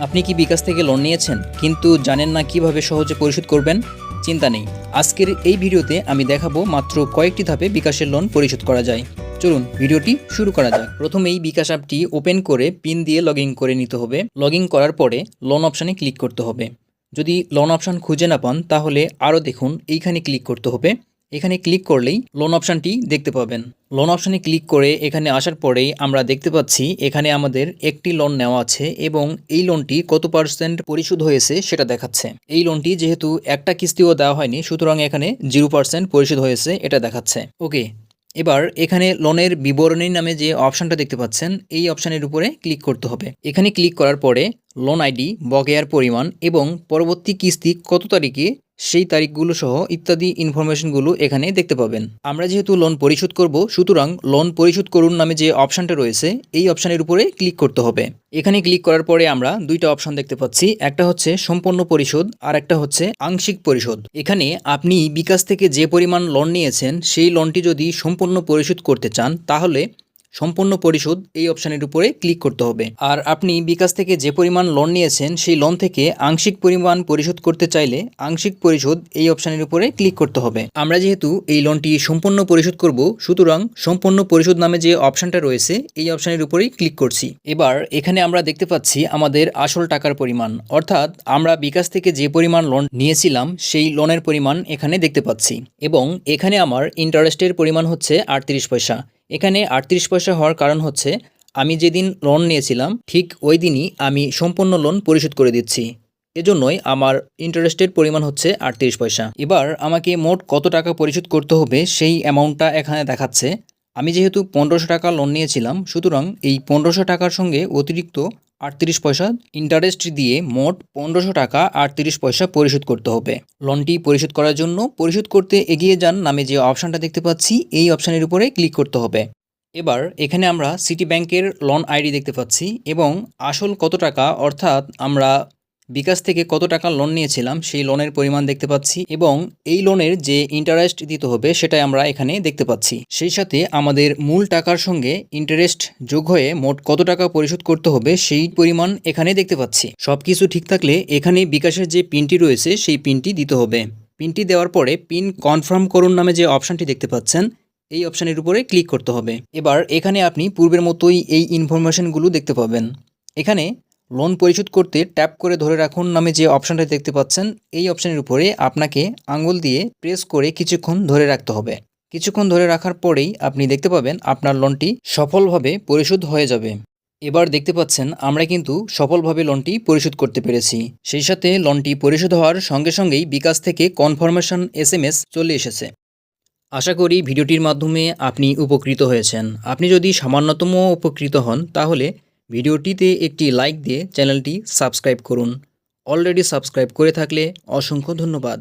আপনি কি বিকাশ থেকে লোন নিয়েছেন? কিন্তু জানেন না কীভাবে সহজে পরিশোধ করবেন? চিন্তা নেই। আজকের এই ভিডিওতে আমি দেখাবো মাত্র কয়েকটি ধাপে বিকাশের লোন পরিশোধ করা যায়। চলুন, ভিডিওটি শুরু করা যাক। প্রথমেই বিকাশ অ্যাপটি ওপেন করে পিন দিয়ে লগ করে নিতে হবে। লগ করার পরে লোন অপশানে ক্লিক করতে হবে। যদি লোন অপশান খুঁজে না পান, তাহলে আরও দেখুন, এইখানে ক্লিক করতে হবে। এখানে ক্লিক করলেই লোন অপশানটি দেখতে পাবেন। লোন অপশানে ক্লিক করে এখানে আসার পরেই আমরা দেখতে পাচ্ছি এখানে আমাদের একটি লোন নেওয়া আছে এবং এই লোনটি কত পার্সেন্ট পরিশোধ হয়েছে সেটা দেখাচ্ছে। এই লোনটি যেহেতু একটা কিস্তিও দেওয়া হয়নি, সুতরাং এখানে জিরো পার্সেন্ট পরিশোধ হয়েছে এটা দেখাচ্ছে। ওকে এবার এখানে লোনের বিবরণী নামে যে অপশানটা দেখতে পাচ্ছেন, এই অপশানের উপরে ক্লিক করতে হবে। এখানে ক্লিক করার পরে লোন আইডি বকেয়ার পরিমাণ এবং পরবর্তী কিস্তি কত তারিখে সেই তারিখগুলো সহ ইত্যাদি ইনফরমেশনগুলো এখানে দেখতে পাবেন। আমরা যেহেতু লোন পরিশোধ করব, সুতরাং লোন পরিশোধ করুন নামে যে অপশানটা রয়েছে, এই অপশানের উপরে ক্লিক করতে হবে। এখানে ক্লিক করার পরে আমরা দুইটা অপশন দেখতে পাচ্ছি, একটা হচ্ছে সম্পূর্ণ পরিশোধ, আর একটা হচ্ছে আংশিক পরিশোধ। এখানে আপনি বিকাশ থেকে যে পরিমাণ লোন নিয়েছেন, সেই লোনটি যদি সম্পূর্ণ পরিশোধ করতে চান, তাহলে সম্পূর্ণ পরিশোধ এই অপশানের উপরে ক্লিক করতে হবে। আর আপনি বিকাশ থেকে যে পরিমাণ লোন নিয়েছেন, সেই লোন থেকে আংশিক পরিমাণ পরিশোধ করতে চাইলে আংশিক পরিশোধ এই অপশানের উপরে ক্লিক করতে হবে। আমরা যেহেতু এই লোনটি সম্পূর্ণ পরিশোধ করব, সুতরাং সম্পূর্ণ পরিশোধ নামে যে অপশানটা রয়েছে, এই অপশানের উপরেই ক্লিক করছি। এবার এখানে আমরা দেখতে পাচ্ছি আমাদের আসল টাকার পরিমাণ। অর্থাৎ আমরা বিকাশ থেকে যে পরিমাণ লোন নিয়েছিলাম, সেই লোনের পরিমাণ এখানে দেখতে পাচ্ছি। এবং এখানে আমার ইন্টারেস্টের পরিমাণ হচ্ছে আটত্রিশ পয়সা। এখানে আটত্রিশ পয়সা হওয়ার কারণ হচ্ছে, আমি যেদিন লোন নিয়েছিলাম, ঠিক ওই দিনই আমি সম্পূর্ণ লোন পরিশোধ করে দিচ্ছি। এজন্যই আমার ইন্টারেস্টের পরিমাণ হচ্ছে আটত্রিশ পয়সা। এবার আমাকে মোট কত টাকা পরিশোধ করতে হবে সেই অ্যামাউন্টটা এখানে দেখাচ্ছে। আমি যেহেতু পনেরোশো টাকা লোন নিয়েছিলাম, সুতরাং এই পনেরোশো টাকার সঙ্গে অতিরিক্ত আটত্রিশ পয়সা ইন্টারেস্ট দিয়ে মোট পনেরোশো টাকা আটত্রিশ পয়সা পরিশোধ করতে হবে। লোনটি পরিশোধ করার জন্য পরিশোধ করতে এগিয়ে যান, নামে যে অপশানটা দেখতে পাচ্ছি, এই অপশানের উপরে ক্লিক করতে হবে। এবার এখানে আমরা সিটি ব্যাংকের লোন আইডি দেখতে পাচ্ছি এবং আসল কত টাকা, অর্থাৎ আমরা বিকাশ থেকে কত টাকা লোন নিয়েছিলাম সেই লোনের পরিমাণ দেখতে পাচ্ছি এবং এই লোনের যে ইন্টারেস্ট দিতে হবে সেটাই আমরা এখানে দেখতে পাচ্ছি। সেই সাথে আমাদের মূল টাকার সঙ্গে ইন্টারেস্ট যোগ হয়ে মোট কত টাকা পরিশোধ করতে হবে সেই পরিমাণ এখানে দেখতে পাচ্ছি। সব কিছু ঠিক থাকলে এখানে বিকাশের যে পিনটি রয়েছে সেই পিনটি দিতে হবে। পিনটি দেওয়ার পরে পিন কনফার্ম করুন নামে যে অপশানটি দেখতে পাচ্ছেন, এই অপশানের উপরে ক্লিক করতে হবে। এবার এখানে আপনি পূর্বের মতোই এই ইনফরমেশনগুলো দেখতে পাবেন। এখানে লোন পরিশোধ করতে ট্যাপ করে ধরে রাখুন নামে যে অপশানটা দেখতে পাচ্ছেন, এই অপশানের উপরে আপনাকে আঙুল দিয়ে প্রেস করে কিছুক্ষণ ধরে রাখতে হবে। কিছুক্ষণ ধরে রাখার পরেই আপনি দেখতে পাবেন আপনার লোনটি সফলভাবে পরিশোধ হয়ে যাবে। এবার দেখতে পাচ্ছেন, আমরা কিন্তু সফলভাবে লোনটি পরিশোধ করতে পেরেছি। সেই সাথে লোনটি পরিশোধ হওয়ার সঙ্গে সঙ্গেই বিকাশ থেকে কনফার্মেশন এস চলে এসেছে। আশা করি ভিডিওটির মাধ্যমে আপনি উপকৃত হয়েছেন। আপনি যদি সামান্যতম উপকৃত হন, তাহলে ভিডিওটিতে একটি লাইক দিয়ে চ্যানেলটি সাবস্ক্রাইব করুন। অলরেডি সাবস্ক্রাইব করে থাকলে অসংখ্য ধন্যবাদ।